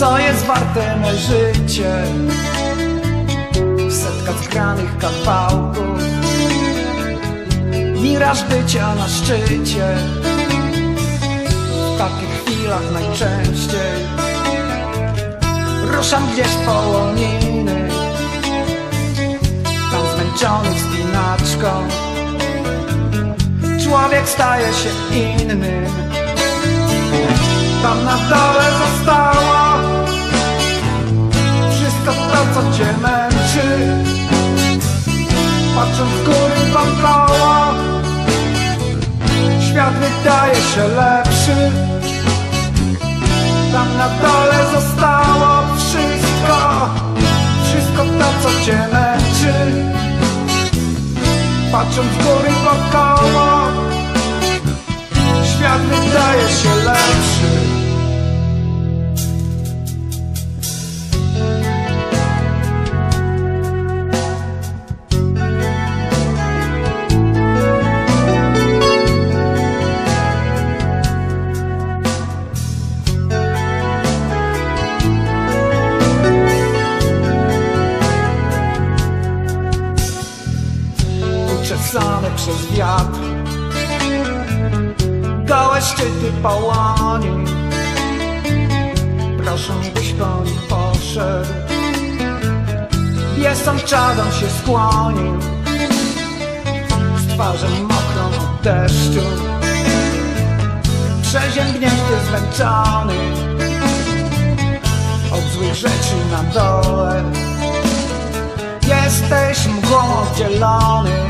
co jest warte me życie. Setka zgranych kawałków Miraż bycia na szczycie. W takich chwilach najczęściej Ruszam gdzieś po łoniny. Tam zmęczony wspinaczką Człowiek staje się innym Tam na dole zostało Wszystko to, co cię męczy Patrząc w góry wokoło Świat wydaje się lepszy. Tam na dole zostało wszystko. Wszystko to, co cię męczy Patrząc w góry wokoło Świat wydaje się lepszy uczesane przez wiatr. Gołe szczyty pałani Proszę, byś po nich poszedł. Biesą czadą się skłonił. Z twarzą mokrą od deszczu. Przeziębnięty, zmęczony. Od złych rzeczy na dole. Jesteś mgłą oddzielony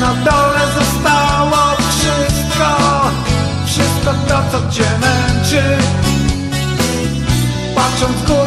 na dole zostało wszystko. Wszystko to, co cię męczy. Patrząc w góry